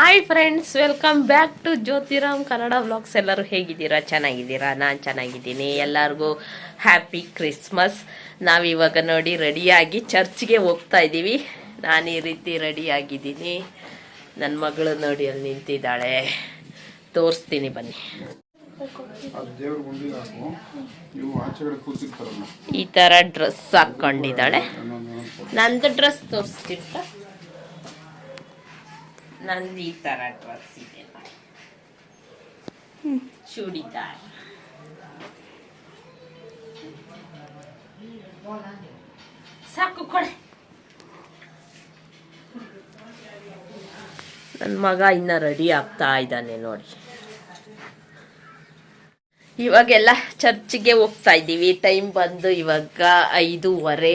Hi friends welcome back to Jyothiram Kannada vlogs ಎಲ್ಲರೂ ಹೇಗಿದ್ದೀರಾ? ಚೆನ್ನಾಗಿದ್ದೀರಾ? ನಾನು ಚೆನ್ನಾಗಿದ್ದೀನಿ. ಎಲ್ಲರಿಗೂ ಹ್ಯಾಪಿ ಕ್ರಿಸ್ಮಸ್ ನಾವಿವಾಗ ನೋಡಿ ರೆಡಿಯಾಗಿ ಚರ್ಚ್ಗೆ ಹೋಗ್ತಾ ಇದ್ದೀವಿ. ನಾನು ಈ ರೀತಿ ರೆಡಿಯಾಗಿದ್ದೀನಿ ನನ್ನ ಮಗಳು ನೋಡಿ ಅಲ್ಲಿ ನಿಂತಿದ್ದಾಳೆ. ತೋರಿಸ್ತೀನಿ ಬನ್ನಿ. ಈ ಥರ ಡ್ರೆಸ್ ಹಾಕ್ಕೊಂಡಿದ್ದಾಳೆ ಕೊಡು. ನಂದು ಡ್ರೆಸ್ ತೋರಿಸ್ತಿರ್ತ ನಂದು ಈ ಥರ ಡ್ರೆಸ್ ಇದೆ ಚೂಡಿದಾರ. ಸಾಕು ಕೊಡೆ. ನನ್ನ ಮಗ ಇನ್ನ ರೆಡಿ ಆಗ್ತಾ ಇದ್ದಾನೆ ನೋಡಿ. ಇವಾಗೆಲ್ಲ ಚರ್ಚ್ಗೆ ಹೋಗ್ತಾ ಇದ್ದೀವಿ. ಟೈಮ್ ಬಂದು ಇವಾಗ ಐದೂವರೆ.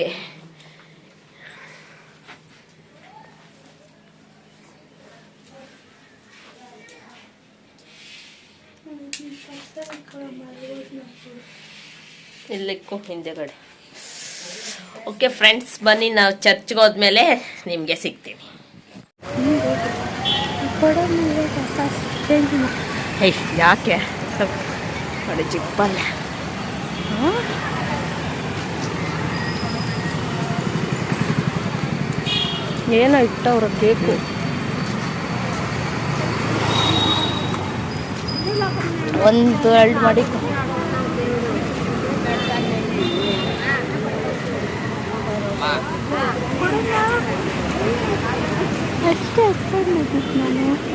ಇಲ್ಲಿಕ್ಕೂ ಹಿಂದೆಗಡೆ. ಓಕೆ ಫ್ರೆಂಡ್ಸ್ ಬನ್ನಿ, ನಾವು ಚರ್ಚ್ಗೆ ಹೋದ್ಮೇಲೆ ನಿಮಗೆ ಸಿಗ್ತೀವಿ. ಹೇ, ಯಾಕೆ? ನೋಡಿ ಜಿಪ್ಪಲ್ಲ. ಏನೋ ಇಟ್ಟವ್ರ ಕೇಕು. ಒಂದು ಎರಡು ಮಾಡಿ. ಅಷ್ಟೇ ಮಾಡಿದ್ದು ನಾನು?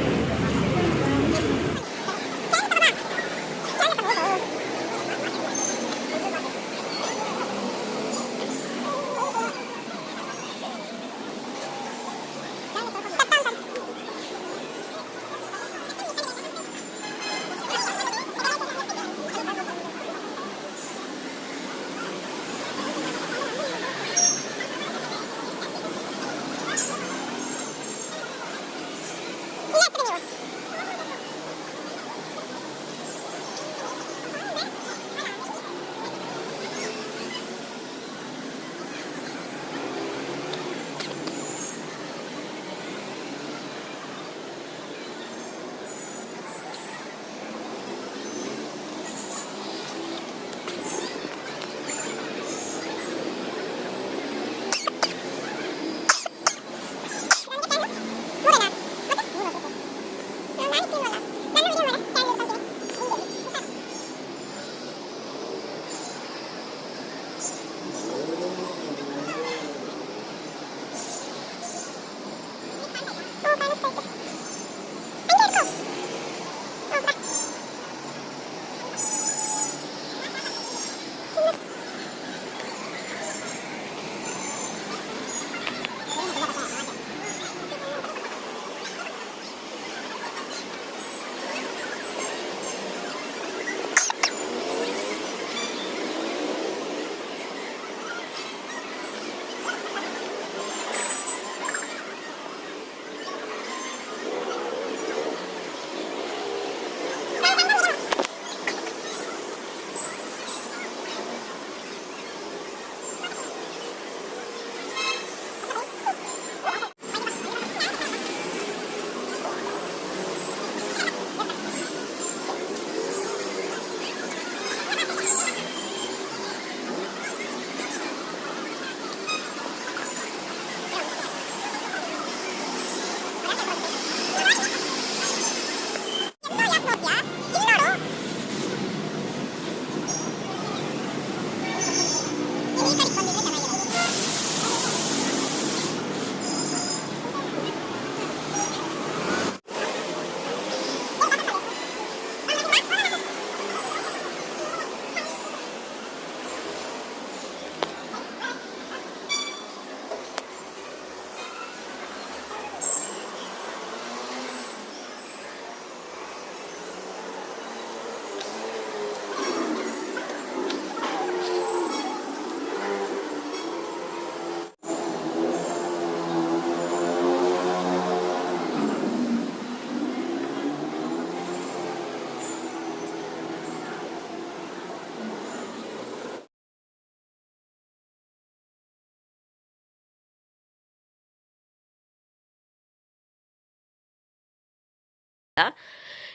Oh,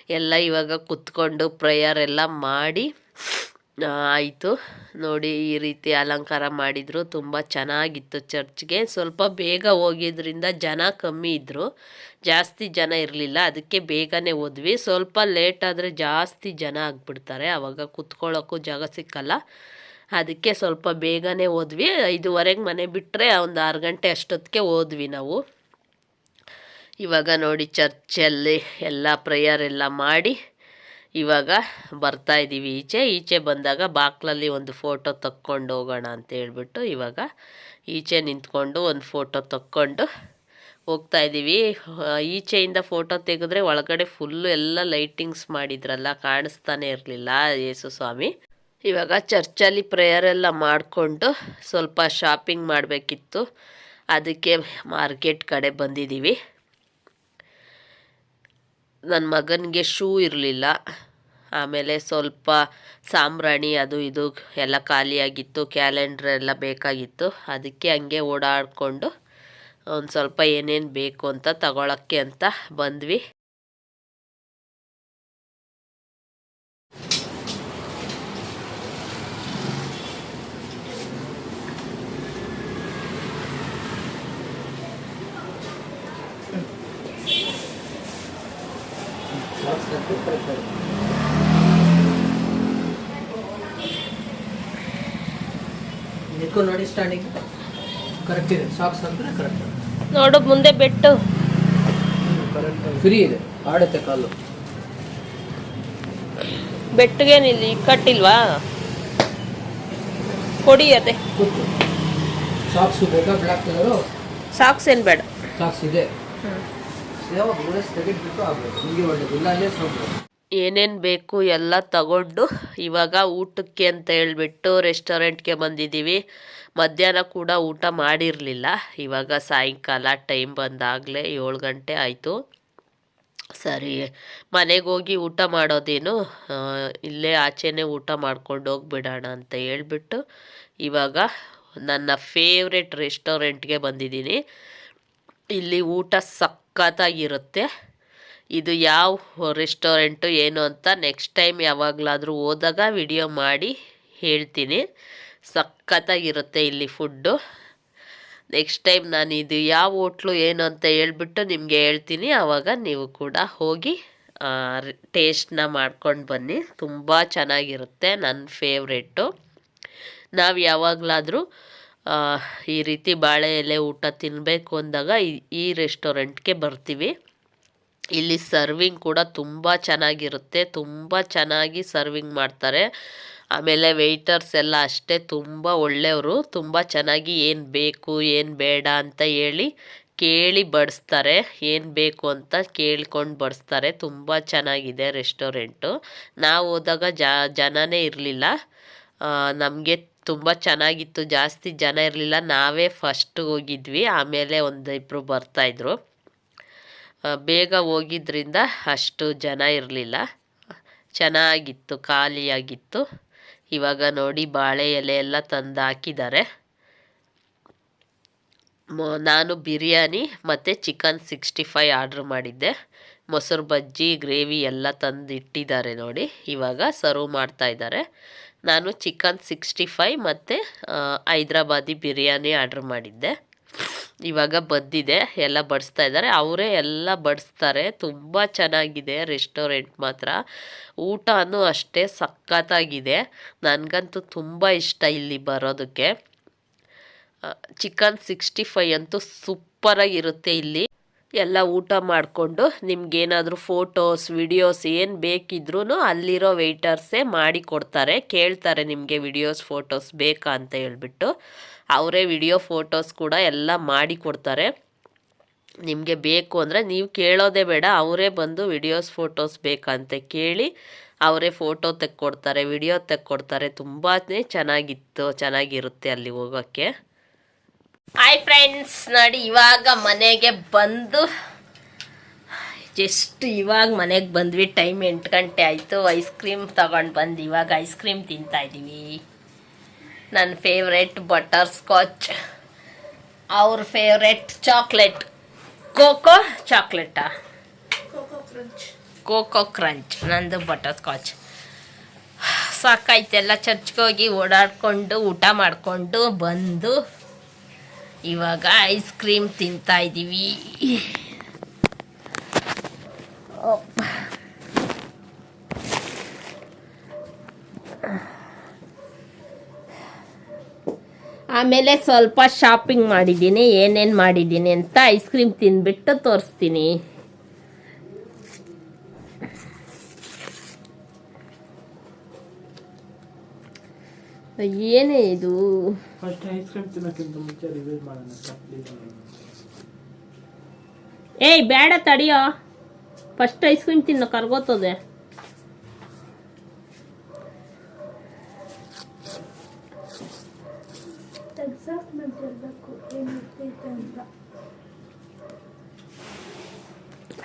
ಎಲ್ಲ ಇವಾಗ ಕುತ್ಕೊಂಡು ಪ್ರೇಯರ್ ಎಲ್ಲ ಮಾಡಿ ಆಯಿತು. ನೋಡಿ, ಈ ರೀತಿ ಅಲಂಕಾರ ಮಾಡಿದರು. ತುಂಬ ಚೆನ್ನಾಗಿತ್ತು ಚರ್ಚ್ಗೆ. ಸ್ವಲ್ಪ ಬೇಗ ಹೋಗಿದ್ರಿಂದ ಜನ ಕಮ್ಮಿ ಇದ್ದರು ಜಾಸ್ತಿ ಜನ ಇರಲಿಲ್ಲ. ಅದಕ್ಕೆ ಬೇಗನೆ ಹೋದ್ವಿ. ಸ್ವಲ್ಪ ಲೇಟ್ ಆದರೆ ಜಾಸ್ತಿ ಜನ ಆಗಿಬಿಡ್ತಾರೆ. ಆವಾಗ ಕುತ್ಕೊಳ್ಳೋಕ್ಕೂ ಜಾಗ ಸಿಕ್ಕಲ್ಲ. ಅದಕ್ಕೆ ಸ್ವಲ್ಪ ಬೇಗನೆ ಹೋದ್ವಿ. ಐದುವರೆಗೆ ಮನೆ ಬಿಟ್ಟರೆ ಒಂದು ಆರು ಗಂಟೆ ಅಷ್ಟೊತ್ತಿಗೆ ಹೋದ್ವಿ ನಾವು. ಇವಾಗ ನೋಡಿ ಚರ್ಚಲ್ಲಿ ಎಲ್ಲ ಪ್ರೇಯರ್ ಎಲ್ಲ ಮಾಡಿ ಇವಾಗ ಬರ್ತಾ ಇದ್ದೀವಿ. ಈಚೆ ಈಚೆ ಬಂದಾಗ ಬಾಕ್ಲಲ್ಲಿ ಒಂದು ಫೋಟೋ ತಕ್ಕೊಂಡು ಹೋಗೋಣ ಅಂತ ಹೇಳ್ಬಿಟ್ಟು ಇವಾಗ ಈಚೆ ನಿಂತ್ಕೊಂಡು ಒಂದು ಫೋಟೋ ತಕ್ಕೊಂಡು ಹೋಗ್ತಾ ಇದ್ದೀವಿ. ಈಚೆಯಿಂದ ಫೋಟೋ ತೆಗೆದ್ರೆ ಒಳಗಡೆ ಫುಲ್ಲು ಎಲ್ಲ ಲೈಟಿಂಗ್ಸ್ ಮಾಡಿದ್ರಲ್ಲ, ಕಾಣಿಸ್ತಾನೆ ಇರಲಿಲ್ಲ ಯೇಸು ಸ್ವಾಮಿ. ಇವಾಗ ಚರ್ಚಲ್ಲಿ ಪ್ರೇಯರ್ ಎಲ್ಲ ಮಾಡಿಕೊಂಡು ಸ್ವಲ್ಪ ಶಾಪಿಂಗ್ ಮಾಡಬೇಕಿತ್ತು. ಅದಕ್ಕೆ ಮಾರ್ಕೆಟ್ ಕಡೆ ಬಂದಿದ್ದೀವಿ. ನನ್ನ ಮಗನಿಗೆ ಶೂ ಇರಲಿಲ್ಲ. ಆಮೇಲೆ ಸ್ವಲ್ಪ ಸಾಂಬ್ರಾಣಿ ಅದು ಇದು ಎಲ್ಲ ಖಾಲಿಯಾಗಿತ್ತು, ಕ್ಯಾಲೆಂಡರ್ ಎಲ್ಲ ಬೇಕಾಗಿತ್ತು. ಅದಕ್ಕೆ ಹಂಗೆ ಓಡಾಡಿಕೊಂಡು ಒಂದು ಸ್ವಲ್ಪ ಏನೇನು ಬೇಕು ಅಂತ ತಗೊಳಕ್ಕೆ ಅಂತ ಬಂದ್ವಿ. ನಿಂತ್ಕೊ ನೋಡಿ ಸ್ಟಾರ್ಟಿಂಗ್ ಕರೆಕ್ಟ್ ಇದೆ. ಸಾಕ್ಸ್ ಅಂದ್ರೆ ಕರೆಕ್ಟ್ ನೋಡು ಮುಂದೆ ಬೆಟ್ಟು. ಫ್ರೀ ಇದೆ. ಆಡುತ್ತೆ ಕಾಲು. ಬೆಟ್ಟಿಗೇನಿಲ್ಲ ಕಟ್ಟಿಲ್ವಾ? ಕೊಡಿ ಅದೇ. ಸಾಕ್ಸ್ ಸಾಕ್ಸು ಬೇಕಾ? ಬ್ಲ್ಯಾಕ್ ಕಲರು ಸಾಕ್ಸ್ ಏನು ಬೇಡ. ಸಾಕ್ಸ್ ಇದೆ. ಏನೇನು ಬೇಕು ಎಲ್ಲ ತಗೊಂಡು ಇವಾಗ ಊಟಕ್ಕೆ ಅಂತ ಹೇಳ್ಬಿಟ್ಟು ರೆಸ್ಟೋರೆಂಟ್ಗೆ ಬಂದಿದ್ದೀವಿ. ಮಧ್ಯಾಹ್ನ ಕೂಡ ಊಟ ಮಾಡಿರಲಿಲ್ಲ. ಇವಾಗ ಸಾಯಂಕಾಲ ಟೈಮ್ ಬಂದಾಗಲೇ ಏಳು ಗಂಟೆ ಆಯಿತು. ಸರಿ, ಮನೆಗೆ ಹೋಗಿ ಊಟ ಮಾಡೋದೇನು? ಇಲ್ಲೇ ಆಚೆನೇ ಊಟ ಮಾಡ್ಕೊಂಡು ಹೋಗ್ಬಿಡೋಣ ಅಂತ ಹೇಳ್ಬಿಟ್ಟು ಇವಾಗ ನನ್ನ ಫೇವ್ರೆಟ್ ರೆಸ್ಟೋರೆಂಟ್ಗೆ ಬಂದಿದ್ದೀನಿ. ಇಲ್ಲಿ ಊಟ ಸಖತ್ತಾಗಿರುತ್ತೆ ಇದು ಯಾವ ರೆಸ್ಟೋರೆಂಟು ಏನು ಅಂತ ನೆಕ್ಸ್ಟ್ ಟೈಮ್ ಯಾವಾಗಲಾದರೂ ಹೋದಾಗ ವಿಡಿಯೋ ಮಾಡಿ ಹೇಳ್ತೀನಿ. ಸಖತ್ತಾಗಿರುತ್ತೆ ಇಲ್ಲಿ ಫುಡ್ಡು ನೆಕ್ಸ್ಟ್ ಟೈಮ್ ನಾನು ಇದು ಯಾವ ಹೋಟ್ಲು ಏನು ಅಂತ ಹೇಳ್ಬಿಟ್ಟು ನಿಮಗೆ ಹೇಳ್ತೀನಿ. ಆವಾಗ ನೀವು ಕೂಡ ಹೋಗಿ ಟೇಸ್ಟ್ನ ಮಾಡ್ಕೊಂಡು ಬನ್ನಿ. ತುಂಬ ಚೆನ್ನಾಗಿರುತ್ತೆ ನನ್ನ ಫೇವ್ರೇಟು ನಾವು ಯಾವಾಗಲಾದರೂ ಈ ರೀತಿ ಬಾಳೆ ಎಲೆ ಊಟ ತಿನ್ನಬೇಕು ಅಂದಾಗ ಈ- ರೆಸ್ಟೋರೆಂಟ್ಗೆ ಬರ್ತೀವಿ. ಇಲ್ಲಿ ಸರ್ವಿಂಗ್ ಕೂಡ ತುಂಬ ಚೆನ್ನಾಗಿರುತ್ತೆ, ತುಂಬ ಚೆನ್ನಾಗಿ ಸರ್ವಿಂಗ್ ಮಾಡ್ತಾರೆ. ಆಮೇಲೆ ವೆಯ್ಟರ್ಸ್ ಎಲ್ಲ ಅಷ್ಟೇ, ತುಂಬ ಒಳ್ಳೆಯವರು, ತುಂಬ ಚೆನ್ನಾಗಿ ಏನು ಬೇಕು, ಏನು ಬೇಡ ಅಂತ ಹೇಳಿ ಕೇಳಿ ಬಡಿಸ್ತಾರೆ. ಏನು ಬೇಕು ಅಂತ ಕೇಳ್ಕೊಂಡು ಬಡಿಸ್ತಾರೆ. ತುಂಬ ಚೆನ್ನಾಗಿದೆ ರೆಸ್ಟೋರೆಂಟು. ನಾವು ಹೋದಾಗ ಜನನೇ ಇರಲಿಲ್ಲ. ನಮಗೆ ತುಂಬ ಚೆನ್ನಾಗಿತ್ತು, ಜಾಸ್ತಿ ಜನ ಇರಲಿಲ್ಲ. ನಾವೇ ಫಸ್ಟ್ ಹೋಗಿದ್ವಿ. ಆಮೇಲೆ ಒಂದು ಇಬ್ಬರು ಬರ್ತಾಯಿದ್ರು ಬೇಗ ಹೋಗಿದ್ರಿಂದ ಅಷ್ಟು ಜನ ಇರಲಿಲ್ಲ. ಚೆನ್ನಾಗಿತ್ತು, ಖಾಲಿಯಾಗಿತ್ತು. ಇವಾಗ ನೋಡಿ ಬಾಳೆ ಎಲೆ ಎಲ್ಲ ತಂದು ಹಾಕಿದ್ದಾರೆ. ನಾನು ಬಿರಿಯಾನಿ ಮತ್ತು ಚಿಕನ್ ಸಿಕ್ಸ್ಟಿ ಫೈ ಆರ್ಡ್ರ್ ಮಾಡಿದ್ದೆ. ಮೊಸರು ಬಜ್ಜಿ, ಗ್ರೇವಿ ಎಲ್ಲ ತಂದು ಇಟ್ಟಿದ್ದಾರೆ ನೋಡಿ. ಇವಾಗ ಸರ್ವ್ ಮಾಡ್ತಾ ಇದ್ದಾರೆ. ನಾನು ಚಿಕನ್ ಸಿಕ್ಸ್ಟಿ ಫೈವ್ ಮತ್ತು ಹೈದ್ರಾಬಾದಿ ಬಿರಿಯಾನಿ ಆರ್ಡ್ರ್ ಮಾಡಿದ್ದೆ. ಇವಾಗ ಬಂದಿದೆ, ಎಲ್ಲ ಬಡಿಸ್ತಾ ಇದ್ದಾರೆ. ಅವರೇ ಎಲ್ಲ ಬಡಿಸ್ತಾರೆ. ತುಂಬ ಚೆನ್ನಾಗಿದೆ ರೆಸ್ಟೋರೆಂಟ್ ಮಾತ್ರ. ಊಟನೂ ಅಷ್ಟೇ ಸಖತ್ತಾಗಿದೆ. ನನಗಂತೂ ತುಂಬ ಇಷ್ಟ ಇಲ್ಲಿ ಬರೋದಕ್ಕೆ. ಚಿಕನ್ ಸಿಕ್ಸ್ಟಿ ಫೈ ಅಂತೂ ಸೂಪರಾಗಿರುತ್ತೆ ಇಲ್ಲಿ. ಎಲ್ಲ ಊಟ ಮಾಡಿಕೊಂಡು ನಿಮ್ಗೇನಾದರೂ ಫೋಟೋಸ್, ವಿಡಿಯೋಸ್ ಏನು ಬೇಕಿದ್ರೂ ಅಲ್ಲಿರೋ ವೆಯ್ಟರ್ಸೇ ಮಾಡಿ ಕೊಡ್ತಾರೆ, ಕೇಳ್ತಾರೆ ನಿಮಗೆ ವಿಡಿಯೋಸ್ ಫೋಟೋಸ್ ಬೇಕಾ ಅಂತ ಹೇಳ್ಬಿಟ್ಟು. ಅವರೇ ವಿಡಿಯೋ ಫೋಟೋಸ್ ಕೂಡ ಎಲ್ಲ ಮಾಡಿ ಕೊಡ್ತಾರೆ. ನಿಮಗೆ ಬೇಕು ಅಂದರೆ ನೀವು ಕೇಳೋದೇ ಬೇಡ, ಅವರೇ ಬಂದು ವಿಡಿಯೋಸ್ ಫೋಟೋಸ್ ಬೇಕಂತೆ ಕೇಳಿ ಅವರೇ ಫೋಟೋ ತೆಕ್ಕೊಡ್ತಾರೆ ವಿಡಿಯೋ ತೆಕ್ಕೊಡ್ತಾರೆ. ತುಂಬಾ ಚೆನ್ನಾಗಿತ್ತು, ಚೆನ್ನಾಗಿರುತ್ತೆ ಅಲ್ಲಿ ಹೋಗೋಕ್ಕೆ. ಹಾಯ್ ಫ್ರೆಂಡ್ಸ್ ನೋಡಿ ಇವಾಗ ಮನೆಗೆ ಬಂದು ಜಸ್ಟ್ ಇವಾಗ ಮನೆಗೆ ಬಂದ್ವಿ. ಟೈಮ್ ಎಂಟು ಗಂಟೆ ಆಯಿತು. ಐಸ್ ಕ್ರೀಮ್ ತಗೊಂಡು ಬಂದು ಇವಾಗ ಐಸ್ ಕ್ರೀಮ್ ತಿಂತಾ ಇದ್ದೀವಿ ನನ್ನ ಫೇವ್ರೆಟ್ ಬಟರ್ ಸ್ಕಾಚ್ ಅವ್ರ ಫೇವ್ರೆಟ್ ಚಾಕ್ಲೇಟ್ ಕೋಕೋ ಚಾಕ್ಲೇಟಾ ಕೋಕೋ ಕ್ರಂಚ್ ನಂದು ಬಟರ್ ಸ್ಕಾಚ್ ಸಾಕಾಯ್ತೆಲ್ಲ ಚರ್ಚ್ಗೆ ಹೋಗಿ ಓಡಾಡಿಕೊಂಡು ಊಟ ಮಾಡಿಕೊಂಡು ಬಂದು ಇವಾಗ ಐಸ್ ಕ್ರೀಮ್ ತಿಂತಾ ಇದ್ದೀವಿ ಆಮೇಲೆ ಸ್ವಲ್ಪ ಶಾಪಿಂಗ್ ಮಾಡಿದ್ದೀನಿ, ಏನೇನು ಮಾಡಿದ್ದೀನಿ ಅಂತ ಐಸ್ ಕ್ರೀಮ್ ತಿಂದ್ಬಿಟ್ಟು ತೋರಿಸ್ತೀನಿ. ಏನೇ ಇದು? ಫಸ್ಟ್ ಐಸ್ ಕ್ರೀಮ್ ತಿನ್ನೋಕ್ಕಿಂತ ಮುಂಚೆ ರಿವ್ಯೂ ಮಾಡೋಣ ಪ್ಲೀಸ್ ಏಯ್ ಬೇಡ ತಡಿಯೋ. ಫಸ್ಟ್ ಐಸ್ ಕ್ರೀಮ್ ತಿನ್ನೋ ಕರ್ಗೋತದೆ.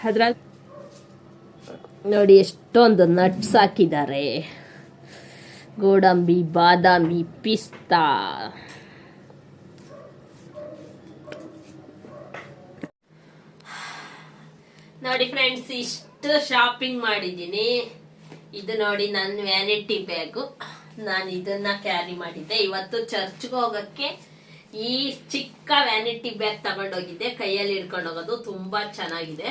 ಅದ್ರಲ್ಲಿ ನೋಡಿ ಎಷ್ಟೊಂದು ನಟ್ಸ್ ಹಾಕಿದ್ದಾರೆ. ಗೋಡಂಬಿ, ಬಾದಾಮಿ, ಪಿಸ್ತಾ. ನೋಡಿ ಫ್ರೆಂಡ್ಸ್ ಇಷ್ಟು ಶಾಪಿಂಗ್ ಮಾಡಿದ್ದೀನಿ. ಇದು ನೋಡಿ ನನ್ನ ವ್ಯಾನಿಟಿ ಬ್ಯಾಗು ನಾನು ಇದನ್ನ ಕ್ಯಾರಿ ಮಾಡಿದ್ದೆ. ಇವತ್ತು ಚರ್ಚ್ಗೆ ಹೋಗಕ್ಕೆ ಈ ಚಿಕ್ಕ ವ್ಯಾನಿಟಿ ಬ್ಯಾಗ್ ತಗೊಂಡೋಗಿದ್ದೆ. ಕೈಯಲ್ಲಿ ಹಿಡ್ಕೊಂಡು ಹೋಗೋದು ತುಂಬಾ ಚೆನ್ನಾಗಿದೆ.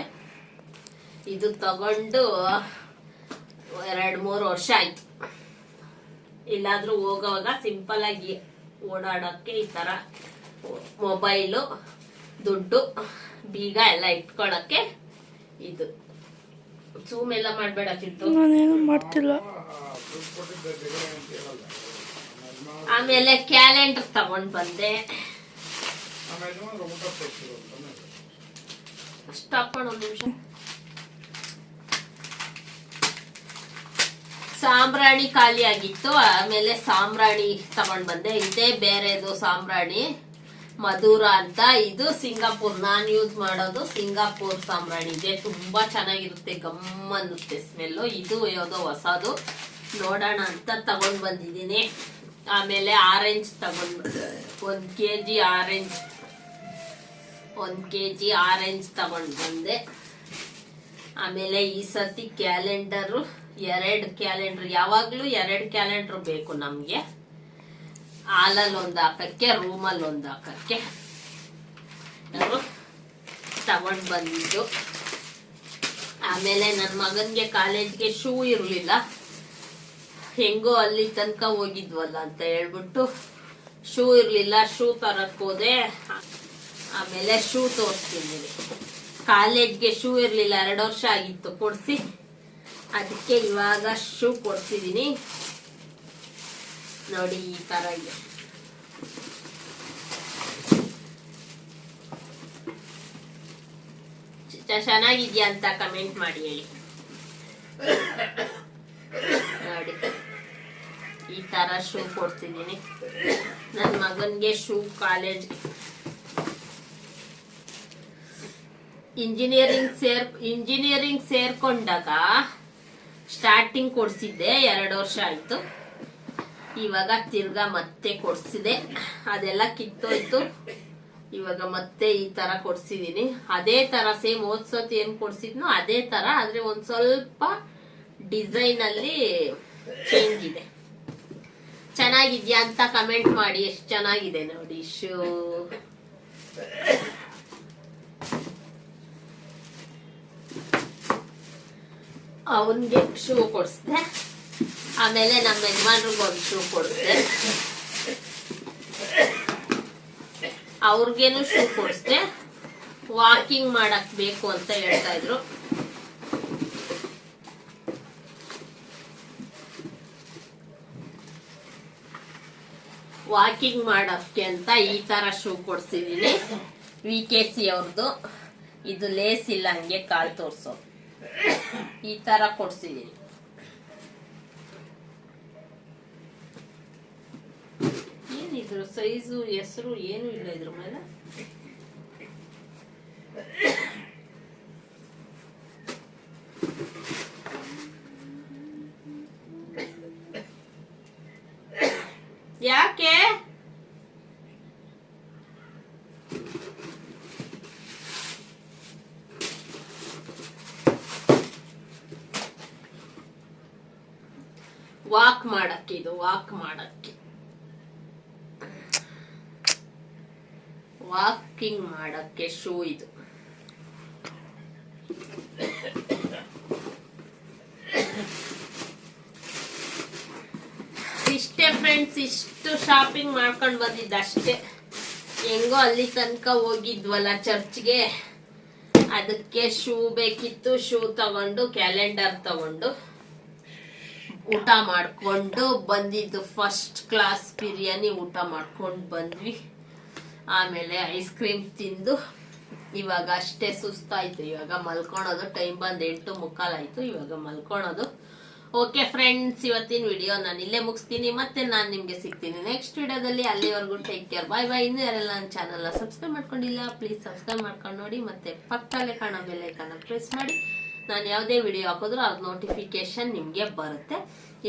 ಇದು ತಗೊಂಡು ಎರಡು ಮೂರು ವರ್ಷ ಆಯ್ತು. ಎಲ್ಲಾದ್ರೂ ಹೋಗೋವಾಗ ಸಿಂಪಲ್ ಆಗಿ ಓಡಾಡೋಕ್ಕೆ ಈ ತರ ಮೊಬೈಲು ದುಡ್ಡು ಬೀಗ ಎಲ್ಲ ಇಟ್ಕೊಳಕ್ಕೆ ಇದು. ಜೂಮ್ ಎಲ್ಲ ಮಾಡ್ಬೇಡ ಚಿಟ್ಟು ಮಾಡ್ತಿಲ್ಲ. ಆಮೇಲೆ ಕ್ಯಾಲೆಂಡರ್ ತಗೊಂಡ್ ಬಂದೆ. ಅಷ್ಟು ಮಾಡು ಒಂದು ನಿಮಿಷ. ಸಾಂಬ್ರಾಣಿ ಖಾಲಿ ಆಗಿತ್ತು, ಆಮೇಲೆ ಸಾಂಬ್ರಾಣಿ ತಗೊಂಡ್ ಬಂದೆ. ಇದೇ ಬೇರೆದು ಸಾಂಬ್ರಾಣಿ, ಮಧುರ ಅಂತ. ಇದು ಸಿಂಗಾಪುರ್, ನಾನ್ ಯೂಸ್ ಮಾಡೋದು ಸಿಂಗಾಪುರ್ ಸಾಂಬ್ರಾಣಿ. ಇದೆ, ತುಂಬಾ ಚೆನ್ನಾಗಿರುತ್ತೆ, ಗಮ್ ಅನ್ನುತ್ತೆ ಸ್ಮೆಲ್ಲು. ಇದು ಯಾವುದೋ ಹೊಸದು. ನೋಡೋಣ ಅಂತ ತಗೊಂಡ್ ಬಂದಿದ್ದೀನಿ. ಆಮೇಲೆ ಆರೆಂಜ್ ತಗೊಂಡ್ ಒಂದ್ ಕೆ ಜಿ ಆರೆಂಜ್, ಒಂದ್ ಕೆ ಜಿ ಆರೆಂಜ್ ತಗೊಂಡ್ ಬಂದೆ. ಆಮೇಲೆ ಈ ಸತಿ ಕ್ಯಾಲೆಂಡರು ಎರಡು ಕ್ಯಾಲೆಂಡರ್, ಯಾವಾಗ್ಲೂ ಎರಡು ಕ್ಯಾಲೆಂಡರ್ ಬೇಕು ನಮ್ಗೆ. ಹಾಲಲ್ಲಿ ಒಂದು ಹಾಕಕ್ಕೆ, ರೂಮಲ್ಲಿ ಒಂದು ಹಾಕಕ್ಕೆ. ನಾವು ತಗೊಂಡ್ ಬಂದಿದ್ದು ಆಮೇಲೆ ನನ್ನ ಮಗನ್ಗೆ ಕಾಲೇಜ್ಗೆ ಶೂ ಇರಲಿಲ್ಲ. ಹೆಂಗೋ ಅಲ್ಲಿ ತನಕ ಹೋಗಿದ್ವಲ್ಲ ಅಂತ ಹೇಳ್ಬಿಟ್ಟು ಶೂ ಇರಲಿಲ್ಲ, ಶೂ ಹೋದೆ. ಆಮೇಲೆ ಶೂ ತೋರಿಸ್ತಿದ್ದೀವಿ ಕಾಲೇಜ್ಗೆ ಶೂ ಇರಲಿಲ್ಲ, ಎರಡು ವರ್ಷ ಆಗಿತ್ತು, ಕೊಡಿಸಿ. ಅದಕ್ಕೆ ಇವಾಗ ಶೂ ಕೊಡ್ತಿದ್ದೀನಿ ನೋಡಿ ಈ ತರ ಇದೆ. ಚೆನ್ನಾಗಿದೆಯಾ ಅಂತ ಕಮೆಂಟ್ ಮಾಡಿ ಹೇಳಿ. ನೋಡಿ. ಈ ತರ ಶೂ ಕೊಡ್ತಿದ್ದೀನಿ ನನ್ನ ಮಗನಿಗೆ ಶೂ ಕಾಲೇಜ್ ಇಂಜಿನಿಯರಿಂಗ್ ಸೇರ್ ಇಂಜಿನಿಯರಿಂಗ್ ಸೇರ್ಕೊಂಡಾಗ ಸ್ಟಾರ್ಟಿಂಗ್ ಕೊಡ್ಸಿದ್ದೆ ಎರಡು ವರ್ಷ ಆಯ್ತು. ಇವಾಗ ತಿರ್ಗಾ ಮತ್ತೆ ಕೊಡ್ಸಿದೆ. ಅದೆಲ್ಲ ಕಿತ್ತೋಯ್ತು. ಇವಾಗ ಮತ್ತೆ ಈ ತರ ಕೊಡ್ಸಿದೀನಿ. ಅದೇ ತರ ಸೇಮ್ ಓದ್ಸೋತ್ ಏನ್ ಕೊಡ್ಸಿದ್ನೋ ಅದೇ ತರ, ಆದ್ರೆ ಒಂದ್ ಸ್ವಲ್ಪ ಡಿಸೈನ್ ಅಲ್ಲಿ ಚೇಂಜ್ ಇದೆ. ಚೆನ್ನಾಗಿದ್ಯಾ ಅಂತ ಕಮೆಂಟ್ ಮಾಡಿ, ಎಷ್ಟು ಚೆನ್ನಾಗಿದೆ ನೋಡಿ, ಶೂ. ಅವನ್ಗೆ ಶೂ ಕೊಡಿಸಿದೆ. ಆಮೇಲೆ ನಮ್ಮ ಯಜಮಾನ್ರಿಗೆ ಒಂದು ಶೂ ಕೊಡಿಸಿದೆ. ಅವ್ರಿಗೇನು ಶೂ ಕೊಡಿಸಿದೆ. ವಾಕಿಂಗ್ ಮಾಡಕ್ ಬೇಕು ಅಂತ ಹೇಳ್ತಾ ಇದ್ರು. ವಾಕಿಂಗ್ ಮಾಡೋಕ್ಕೆ ಅಂತ ಈ ತರ ಶೂ ಕೊಡ್ಸಿದೀನಿ. ವಿ ಕೆ ಸಿ ಅವ್ರದ್ದು ಇದು ಲೇಸ್ ಇಲ್ಲ, ಹಂಗೆ ಕಾಲ್ ತೋರ್ಸೋ ಈ ತರ ಕೊಡ್ಸಿದೀನಿ. ಏನಿದ್ರು ಸೈಜು ಹೆಸರು ಏನು ಇಲ್ಲ ಇದ್ರ ಮೇಲೆ ಯಾಕೆ ವಾಕ್ ಮಾಡಕ್ಕೆ, ಇದು ವಾಕ್ ಮಾಡಕ್ಕೆ. ವಾಕಿಂಗ್ ಮಾಡಕ್ಕೆ ಶೂ ಇದು. ಇಷ್ಟೇ ಫ್ರೆಂಡ್ಸ್ ಇಷ್ಟು ಶಾಪಿಂಗ್ ಮಾಡ್ಕೊಂಡು ಬಂದಿದ್ದ ಅಷ್ಟೇ. ಹೆಂಗೋ ಅಲ್ಲಿ ತನಕ ಹೋಗಿದ್ವಲ್ಲ ಚರ್ಚ್ಗೆ. ಅದಕ್ಕೆ ಶೂ ಬೇಕಿತ್ತು, ಶೂ ತಗೊಂಡು ಕ್ಯಾಲೆಂಡರ್ ತಗೊಂಡು. ಊಟ ಮಾಡ್ಕೊಂಡು ಬಂದಿದ್ದು ಫಸ್ಟ್ ಕ್ಲಾಸ್ ಬಿರಿಯಾನಿ ಊಟ ಮಾಡ್ಕೊಂಡು ಬಂದ್ವಿ. ಆಮೇಲೆ ಐಸ್ ಕ್ರೀಮ್ ತಿಂದು ಇವಾಗ ಅಷ್ಟೇ ಸುಸ್ತಾಯ್ತು. ಇವಾಗ ಮಲ್ಕೊಳೋದು ಟೈಮ್ ಬಂದು ಎಂಟು ಮುಕ್ಕಾಲಾಯ್ತು ಇವಾಗ ಮಲ್ಕೊಳೋದು. ಓಕೆ ಫ್ರೆಂಡ್ಸ್ ಇವತ್ತಿನ ವಿಡಿಯೋ ನಾನು ಇಲ್ಲೇ ಮುಗಿಸ್ತೀನಿ. ಮತ್ತೆ ನಾನು ನಿಮಗೆ ಸಿಗ್ತೀನಿ ನೆಕ್ಸ್ಟ್ ವಿಡಿಯೋದಲ್ಲಿ ಅಲ್ಲಿವರೆಗೂ ಟೇಕ್ ಕೇರ್ ಬಾಯ್ ಬಾಯ್ ಇನ್ನೂ ಯಾರೆಲ್ಲ ನನ್ನ ಚಾನಲ್ನ ಸಬ್ಸ್ಕ್ರೈಬ್ ಮಾಡ್ಕೊಂಡಿಲ್ಲ ಪ್ಲೀಸ್ ಸಬ್ಸ್ಕ್ರೈಬ್ ಮಾಡ್ಕೊಂಡು ನೋಡಿ. ಮತ್ತೆ ಪಕ್ಕದಲ್ಲೇ ಕಾಣೋ ಬೆಲ್ಲೈಕನ್ನ ಪ್ರೆಸ್ ಮಾಡಿ. ನಾನು ಯಾವುದೇ ವಿಡಿಯೋ ಹಾಕಿದ್ರು ಅದ್ರ ನೋಟಿಫಿಕೇಶನ್ ನಿಮಗೆ ಬರುತ್ತೆ.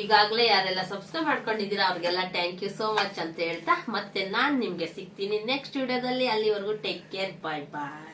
ಈಗಾಗಲೇ ಯಾರೆಲ್ಲ ಸಬ್ಸ್ಕ್ರೈಬ್ ಮಾಡ್ಕೊಂಡಿದ್ದೀರಾ, ಅವ್ರಿಗೆಲ್ಲ ಥ್ಯಾಂಕ್ ಯು ಸೋ ಮಚ್ ಅಂತ ಹೇಳ್ತಾ ಮತ್ತೆ ನಾನು ನಿಮಗೆ ಸಿಗ್ತೀನಿ ನೆಕ್ಸ್ಟ್ ವಿಡಿಯೋದಲ್ಲಿ ಅಲ್ಲಿವರೆಗೂ ಟೇಕ್ ಕೇರ್ ಬಾಯ್ ಬಾಯ್